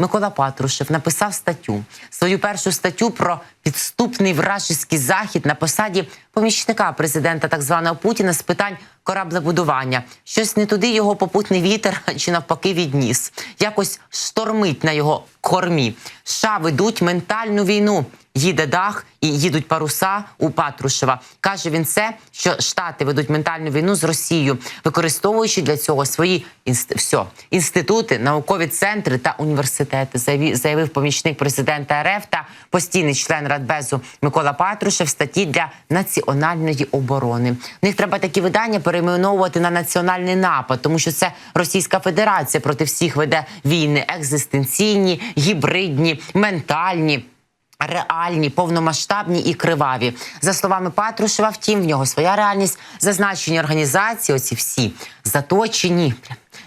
Микола Патрушев написав статтю, свою першу статтю про підступний вражеський захід на посаді помічника президента так званого Путіна з питань кораблебудування. Щось не туди його попутний вітер чи навпаки відніс. Якось штормить на його кормі. США ведуть ментальну війну. Їде дах і їдуть паруса у Патрушева. Каже він це, що Штати ведуть ментальну війну з Росією, використовуючи для цього свої інст... все, інститути, наукові центри та університети. Заявив, помічник президента РФ та постійний член Радбезу Микола Патрушев статті для національної оборони. В них треба такі видання перейменовувати на національний напад, тому що це Російська Федерація проти всіх веде війни екзистенційні, гібридні, ментальні. Реальні, повномасштабні і криваві за словами Патрушева. Втім, в нього своя реальність зазначені організації. Оці всі заточені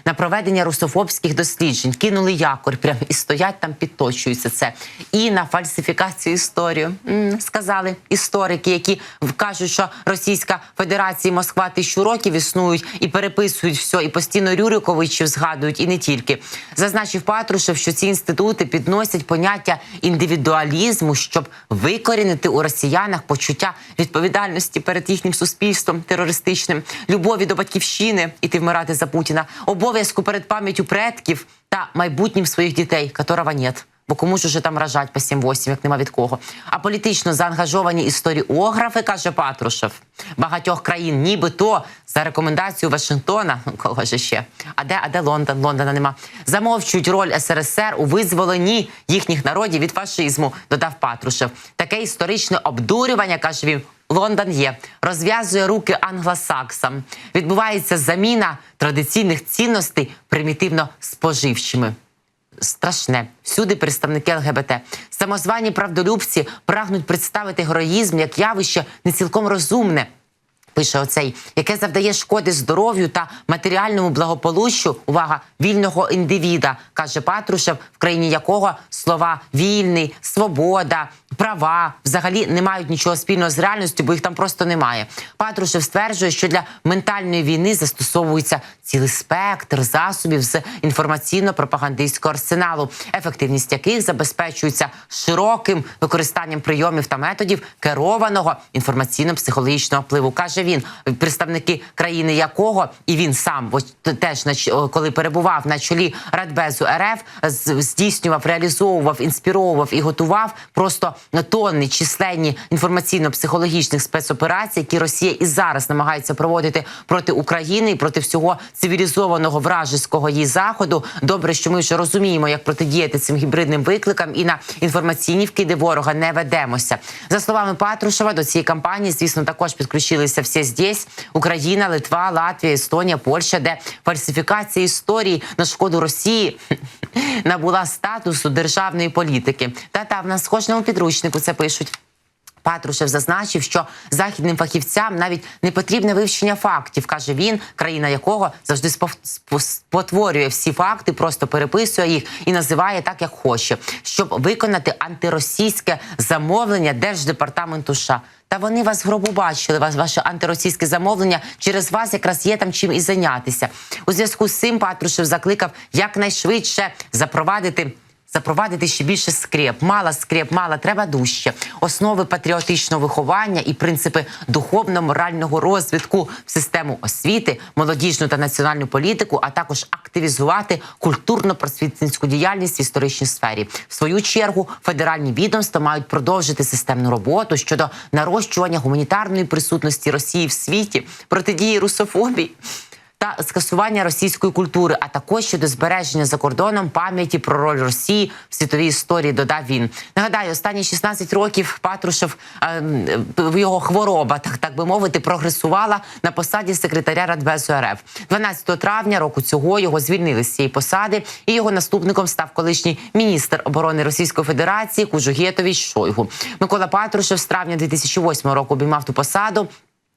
на проведення русофобських досліджень, кинули якорь прям і стоять там, підточуються це. І на фальсифікацію історію сказали історики, які кажуть, що Російська Федерація і Москва тисячу років існують і переписують все, і постійно Рюриковичів згадують, і не тільки. Зазначив Патрушев, що ці інститути підносять поняття індивідуалізму, щоб викорінити у росіянах почуття відповідальності перед їхнім суспільством терористичним, любові до батьківщини іти вмирати за Путіна, обов'язку перед пам'яттю предків та майбутнім своїх дітей, которого нет. Бо кому ж уже там рожать по 7-8, як нема від кого. А політично заангажовані історіографи, каже Патрушев, багатьох країн, нібито за рекомендацією Вашингтона, кого ж ще, а де, а де Лондон? Лондона нема. Замовчують роль СРСР у визволенні їхніх народів від фашизму, додав Патрушев. Таке історичне обдурювання, каже він, Лондон є, розв'язує руки англосаксам. Відбувається заміна традиційних цінностей примітивно споживчими. Страшне всюди представники ЛГБТ. Самозвані правдолюбці прагнуть представити героїзм як явище не цілком розумне. Пише оцей, яке завдає шкоди здоров'ю та матеріальному благополуччю. Увага вільного індивіда, каже Патрушев, в країні якого слова вільний, свобода, права взагалі не мають нічого спільного з реальністю, бо їх там просто немає. Патрушев стверджує, що для ментальної війни застосовується цілий спектр засобів з інформаційно-пропагандистського арсеналу, ефективність яких забезпечується широким використанням прийомів та методів керованого інформаційно-психологічного впливу. каже він, представники країни якого і він сам теж коли перебував на чолі Радбезу РФ, здійснював, реалізовував, інспіровував і готував просто тонни численні інформаційно-психологічних спецоперацій, які Росія і зараз намагається проводити проти України і проти всього цивілізованого вражеського її заходу. Добре, що ми вже розуміємо, як протидіяти цим гібридним викликам, і на інформаційні вкиди ворога не ведемося. За словами Патрушева, до цієї кампанії, звісно, також підключилися всі здесь: Україна, Литва, Латвія, Естонія, Польща, де фальсифікація історії на шкоду Росії набула статусу державної політики. Та та в нас в кожному підручнику це пишуть. Патрушев зазначив, що західним фахівцям навіть не потрібне вивчення фактів, каже він, країна якого завжди спотворює всі факти, просто переписує їх і називає так, як хоче, щоб виконати антиросійське замовлення держдепартаменту США. Та вони вас гробу бачили, вас ваше антиросійське замовлення. Через вас якраз є там чим і зайнятися. У зв'язку з цим Патрушев закликав якнайшвидше запровадити. Запровадити ще більше скреп, мало скреп, мало треба дужче. Основи патріотичного виховання і принципи духовно-морального розвитку в систему освіти, молодіжну та національну політику, а також активізувати культурно-просвітницьку діяльність в історичній сфері. В свою чергу федеральні відомства мають продовжити системну роботу щодо нарощування гуманітарної присутності Росії в світі, протидії русофобії та скасування російської культури, а також щодо збереження за кордоном пам'яті про роль Росії в світовій історії. Додав він. Нагадаю, останні 16 років Патрушев е, його хвороба, так так би мовити, прогресувала на посаді секретаря Радбезу РФ. 12 травня року цього його звільнили з цієї посади, і його наступником став колишній міністр оборони Російської Федерації Кужугєтович Шойгу. Микола Патрушев з травня 2008 року обіймав ту посаду.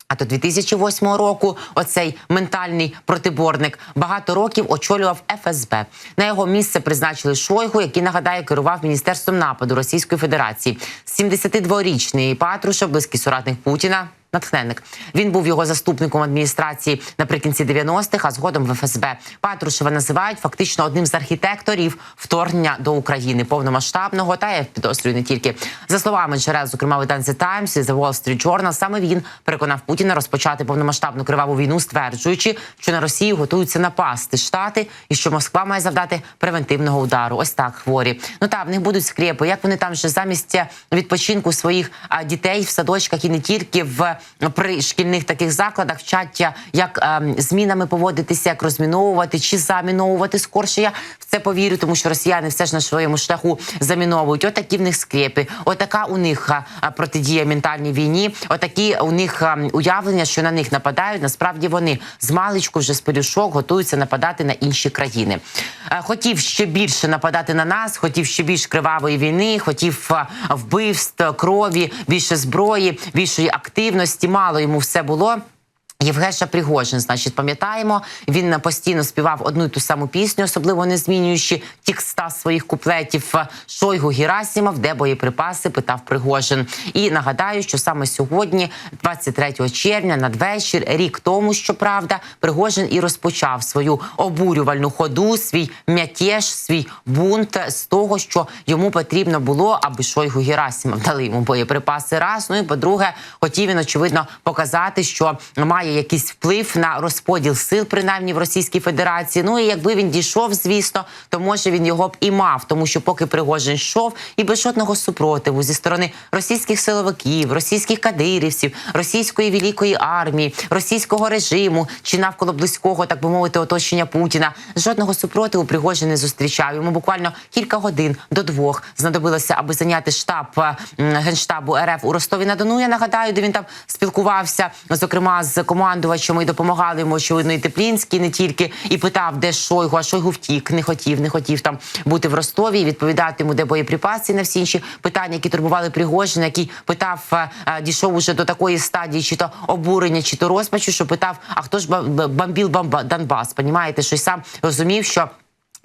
А до 2008 року оцей ментальний протиборник багато років очолював ФСБ. На його місце призначили Шойгу, який нагадаю керував міністерством нападу Російської Федерації. 72-річний Патрушев, близький соратник Путіна. Натхненник. Він був його заступником адміністрації наприкінці 90-х, а згодом в ФСБ. Патрушева називають фактично одним з архітекторів вторгнення до України повномасштабного. Та я підозрюю не тільки за словами джерел, зокрема The Times і The Wall Street Journal, Саме він переконав Путіна розпочати повномасштабну криваву війну, стверджуючи, що на Росію готуються напасти штати, і що Москва має завдати превентивного удару. Ось так хворі. Ну та в них будуть скрепи. Як вони там вже замість відпочинку своїх дітей в садочках і не тільки в при шкільних таких закладах вчать, як ем, змінами поводитися, як розміновувати чи заміновувати. Скорше я в це повірю, тому що росіяни все ж на своєму шляху заміновують. Отакі в них скрепи, отака у них протидія ментальній війні. Отакі у них уявлення, що на них нападають. Насправді вони з маличку вже з пелюшок готуються нападати на інші країни. Хотів ще більше нападати на нас, хотів ще більш кривавої війни, хотів вбивств, крові, більше зброї, більшої активності. Мало йому все було. Євгеша Пригожин, значить, пам'ятаємо, він постійно співав одну і ту саму пісню, особливо не змінюючи текста своїх куплетів. Шойгу Герасімов, де боєприпаси, питав Пригожин. І нагадаю, що саме сьогодні, 23 червня, надвечір, рік тому, щоправда, Пригожин і розпочав свою обурювальну ходу, свій м'ятеж, свій бунт з того, що йому потрібно було, аби Шойгу Герасімов дали йому боєприпаси. Раз ну і по-друге, хотів він очевидно показати, що має якийсь вплив на розподіл сил, принаймні в Російській Федерації. Ну і якби він дійшов, звісно, то може він його б і мав, тому що поки Пригожин йшов, і без жодного супротиву зі сторони російських силовиків, російських кадирівців, російської великої армії, російського режиму чи навколо близького, так би мовити, оточення Путіна. Жодного супротиву Пригожин не зустрічав. Йому буквально кілька годин до двох знадобилося, аби зайняти штаб генштабу РФ у Ростові на Дону. Я нагадаю, де він там спілкувався, зокрема з командувачами і допомагали йому очевидно і Теплінський, не тільки і питав, де Шойгу, а Шойгу втік, не хотів, не хотів там бути в Ростові і відповідати йому, де боєприпаси на всі інші питання, які турбували Пригожина, який питав, е, е, дійшов уже до такої стадії, чи то обурення, чи то розпачу, що питав: а хто ж бомбив Донбас? Понімаєте, що й сам розумів, що.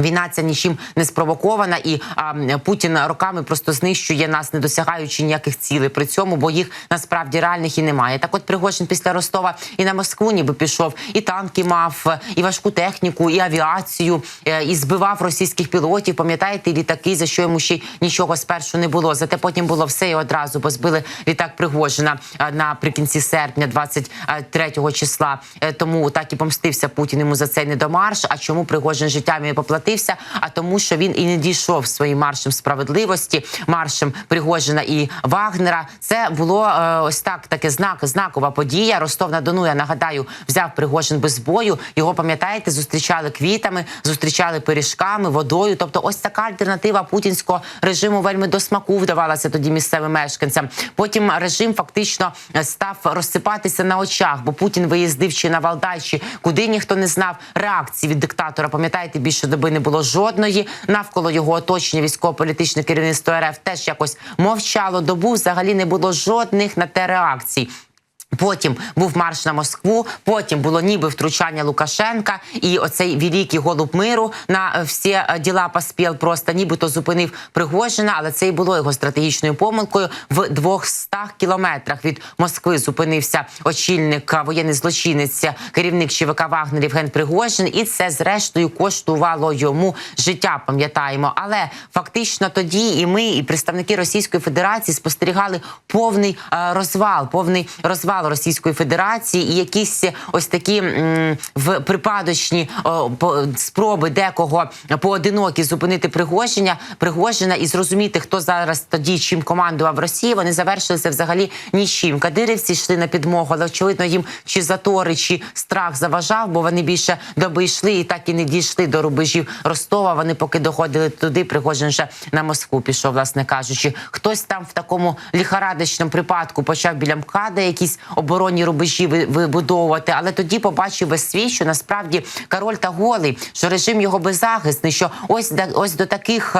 Війна ця нічим не спровокована, і а, Путін роками просто знищує нас, не досягаючи ніяких цілей при цьому, бо їх насправді реальних і немає. Так, от Пригожин після Ростова і на Москву ніби пішов, і танки мав, і важку техніку, і авіацію, е, і збивав російських пілотів. Пам'ятаєте, літаки, за що йому ще нічого спершу не було. Зате потім було все і одразу, бо збили літак Пригожина е, наприкінці серпня, 23 числа. Е, Тому так і помстився Путін йому за цей недомарш. А чому Пригожин життям і поплатився? А тому, що він і не дійшов своїм маршем справедливості, маршем Пригожина і Вагнера. Це було е, ось так, таке знак, знакова подія. Ростов на Дону. Я нагадаю, взяв Пригожин без бою. Його пам'ятаєте, зустрічали квітами, зустрічали пиріжками, водою. Тобто, ось така альтернатива путінського режиму вельми до смаку вдавалася тоді місцевим мешканцям. Потім режим фактично е, став розсипатися на очах, бо Путін виїздив чи на Валдайчі, куди ніхто не знав реакції від диктатора. Пам'ятаєте, більше доби не було жодної. Навколо його оточення військово-політичне керівництво РФ теж якось мовчало. Добу взагалі не було жодних на те реакцій. Потім був марш на Москву. Потім було ніби втручання Лукашенка, і оцей великий голуб миру на е, всі е, діла поспіл просто нібито зупинив Пригожина, але це і було його стратегічною помилкою. В 200 кілометрах від Москви зупинився очільник е, воєнний злочинець, керівник ЧВК Вагнер Євген Пригожин, і це зрештою коштувало йому життя. Пам'ятаємо, але фактично тоді і ми, і представники Російської Федерації спостерігали повний розвал, повний розвал Російської Федерації, і якісь ось такі в припадочні по, спроби декого поодинокі зупинити Пригожина, Пригожина і зрозуміти, хто зараз тоді чим командував Росії. Вони завершилися взагалі нічим. Кадирівці йшли на підмогу, але очевидно їм чи затори, чи страх заважав, бо вони більше доби йшли і так і не дійшли до рубежів Ростова. Вони поки доходили туди. Пригожин вже на Москву пішов, власне кажучи. Хтось там в такому ліхарадичному припадку почав біля МКАДа якісь оборонні рубежі вибудовувати, але тоді побачив весь світ, що насправді король та голий, що режим його беззахисний, що ось ось до таких.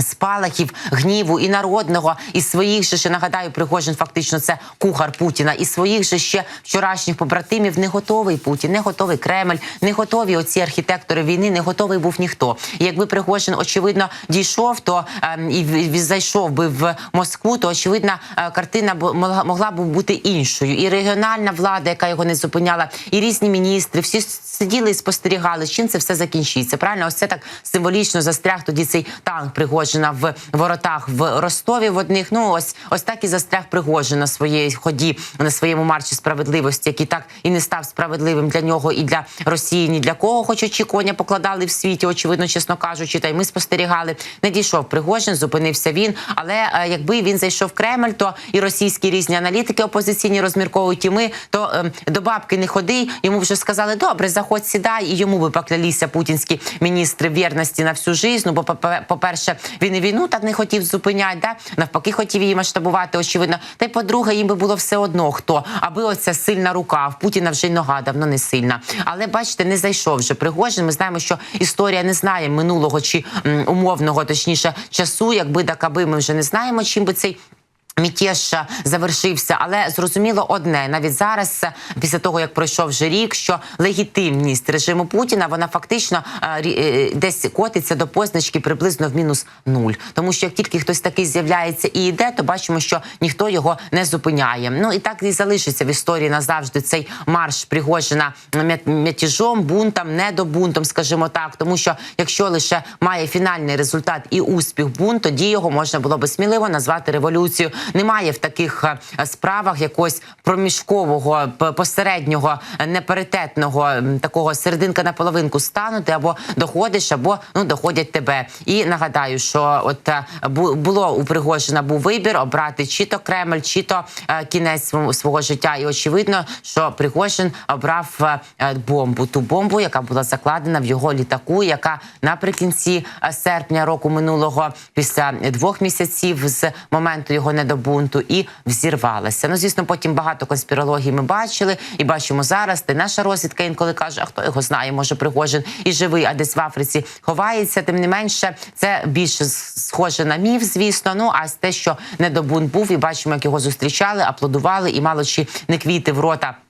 Е, Спалахів гніву і народного, і своїх же ще нагадаю, Пригожин фактично це кухар Путіна, і своїх же ще вчорашніх побратимів не готовий Путін, не готовий Кремль, не готові оці архітектори війни, не готовий був ніхто. І якби Пригожин очевидно дійшов, то ем, і зайшов би в Москву, то очевидно е, картина могла, могла б бути іншою. І регіональна влада, яка його не зупиняла, і різні міністри, всі сиділи і спостерігали, чим це все закінчиться. Правильно, ось це так символічно застряг тоді цей танк Пригожина в воротах в Ростові. В одних ну ось ось так і застряг Пригожин на своїй ході на своєму марчі справедливості, який так і не став справедливим для нього і для Росії, ні для кого, хоч очікування покладали в світі. Очевидно, чесно кажучи, та й ми спостерігали. Не дійшов Пригожин, зупинився він. Але е, якби він зайшов в Кремль, то і російські різні аналітики опозиційні розмірковують і ми, то ем, до бабки не ходи. Йому вже сказали, добре, заходь, сідай, і йому би поклялися путінські міністри вірності на всю жизнь. Ну, бо по перше, він і війну так не хотів зупиняти, да навпаки, хотів її масштабувати. Очевидно. Та й по-друге, їм би було все одно хто, аби оця сильна рука в Путіна вже й нога давно не сильна. Але бачите, не зайшов вже Пригожин. Ми знаємо, що історія не знає минулого чи м, умовного, точніше, часу, якби так аби ми вже не знаємо, чим би цей. Мятеж е, завершився, але зрозуміло одне навіть зараз, е, після того як пройшов вже рік, що легітимність режиму Путіна вона фактично е, десь котиться до позначки приблизно в мінус нуль. Тому що як тільки хтось такий з'являється і йде, то бачимо, що ніхто його не зупиняє. Ну і так і залишиться в історії назавжди цей марш Пригожина м'я- мятежом, бунтом, недобунтом, скажімо так. Тому що якщо лише має фінальний результат і успіх бунт, тоді його можна було би сміливо назвати революцією. Немає в таких е, справах якогось проміжкового посереднього непаритетного м, такого серединка на половинку станути або доходиш, або ну доходять тебе. І нагадаю, що от е, бу- було у Пригожина був вибір обрати чи то Кремль, чи то е, кінець свого- життя. І очевидно, що Пригожин обрав бомбу, ту бомбу, яка була закладена в його літаку, яка наприкінці серпня року минулого, після двох місяців з моменту його недобунту, і взірвалася. Ну звісно, потім багато конспірологій ми бачили і бачимо зараз. Та наша розвідка інколи каже, а хто його знає, може Пригожин і живий, а десь в Африці ховається. Тим не менше, це більше схоже на міф, звісно. Ну а те, що недобунт був, і бачимо, як його зустрічали, аплодували, і мало чи не квіти в рота.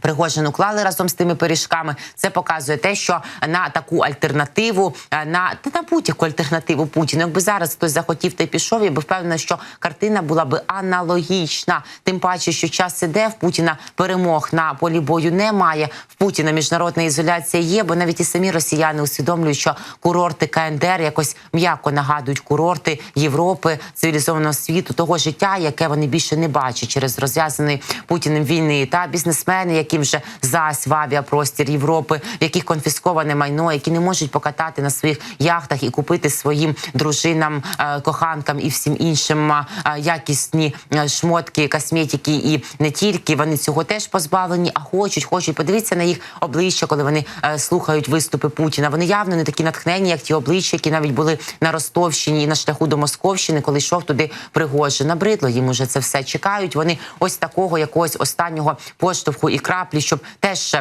Пригожин уклали разом з тими пиріжками. Це показує те, що на таку альтернативу, е, на та на будь-яку альтернативу Путіну, якби зараз хтось захотів та й пішов, я би впевнена, що картина була би аналогічна. Тим паче, що час іде в Путіна перемог на полі бою немає. В Путіна міжнародна ізоляція є, бо навіть і самі росіяни усвідомлюють, що курорти КНДР якось м'яко нагадують курорти Європи, цивілізованого світу, того життя, яке вони більше не бачать через розв'язаний Путіним війни. Та бізнесмени, яким вже зась в авіапростір Європи, в яких конфісковане майно, які не можуть покатати на своїх яхтах і купити своїм дружинам, е, коханкам і всім іншим е, якісні е, шмотки, косметики і не тільки вони цього теж позбавлені, а хочуть, хочуть. Подивіться на їх обличчя, коли вони слухають виступи Путіна. Вони явно не такі натхнені, як ті обличчя, які навіть були на Ростовщині і на шляху до Московщини, коли йшов туди Пригожин. Набридло їм уже це все чекають. Вони ось такого якогось останнього поштовху і краплі, щоб теж.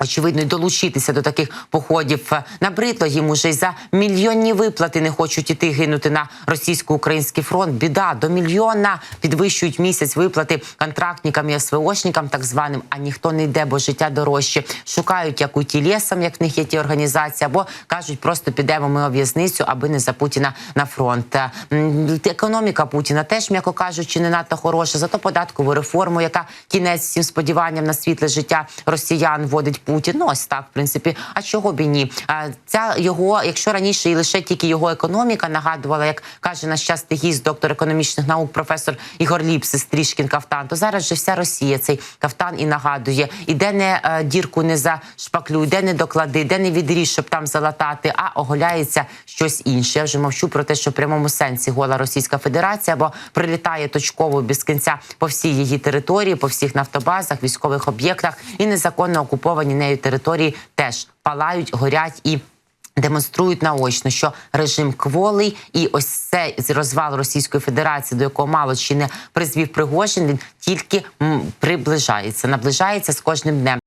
Очевидно, долучитися до таких походів Е, набридло їм уже й за мільйонні виплати не хочуть іти гинути на російсько-український фронт. Біда до мільйона підвищують місяць виплати контрактникам і СВОшникам, так званим. А ніхто не йде, бо життя дорожче. Шукають як уйти лісом, як в них є ті організації, або кажуть, просто підемо ми у в'язницю, аби не за Путіна на фронт. Е, Економіка Путіна теж, м'яко кажучи, не надто хороша. Зато податкову реформу, яка кінець всім сподіванням на світле життя росіян вводить Путін. Ну ось так, в принципі. А чого б і ні? А ця його, якщо раніше і лише тільки його економіка нагадувала, як каже наш частий гість, доктор економічних наук, професор Ігор Ліпсис, Трішкін кафтан, то зараз же вся Росія цей кафтан і нагадує. І де не е, дірку не зашпаклюй, де не доклади, де не відріж, щоб там залатати, а оголяється щось інше. Я вже мовчу про те, що в прямому сенсі гола Російська Федерація, бо прилітає точково без кінця по всій її території, по всіх нафтобазах, військових об'єктах і незаконно окуповані нею території теж палають, горять і. Демонструють наочно, що режим кволий, і ось цей розвал Російської Федерації, до якого мало чи не призвів Пригожин, він тільки приближається, наближається з кожним днем.